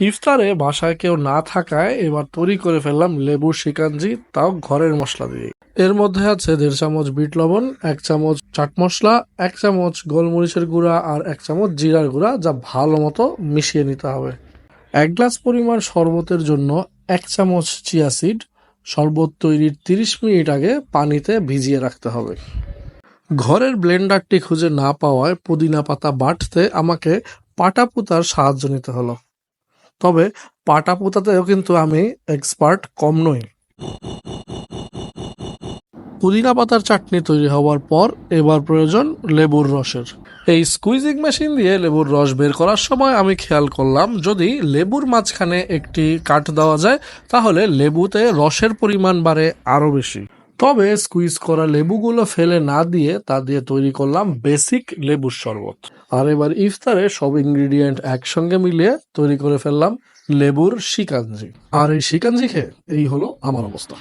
ইফতারে বাসায় কেউ না থাকায় এবার তৈরি করে ফেললাম লেবুর শিকাঞ্জি, তাও ঘরের মশলা দিয়ে এর মধ্যে আছে দেড় চামচ বিট লবণ, এক চামচ চাট মশলা, এক চামচ গোলমরিচের গুঁড়া আর এক চামচ জিরার গুঁড়া, যা ভালো মতো মিশিয়ে নিতে হবে। এক গ্লাস পরিমাণ শরবতের জন্য এক চামচ চিয়া সিড, শরবত তৈরির তিরিশ মিনিট আগে পানিতে ভিজিয়ে রাখতে হবে। ঘরের ব্লেন্ডারটি খুঁজে না পাওয়ায় পুদিনা পাতা বাটতে আমাকে পাটা পুতার সাহায্য নিতে হলো। তবে পাটা পুতাতেও কিন্তু আমি এক্সপার্ট কম নই। পুদিনা পাতার চাটনি তৈরি হওয়ার পর এবার প্রয়োজন লেবুর রসের। এই স্কুইজিং মেশিন দিয়ে লেবুর রস বের করার সময় আমি খেয়াল করলাম, যদি লেবুর মাঝখানে একটি কাট দেওয়া যায়, তাহলে লেবুতে রসের পরিমাণ বাড়ে আরও বেশি। তবে স্কুইজ করা লেবুগুলো ফেলে না দিয়ে তা দিয়ে তৈরি করলাম বেসিক লেবুর শরবত। আর এবার ইফতারে সব ইনগ্রিডিয়েন্ট একসঙ্গে মিলিয়ে তৈরি করে ফেললাম লেবুর শিকাঞ্জি। আর এই শিকাঞ্জি খেয়ে এই হলো আমার অবস্থা।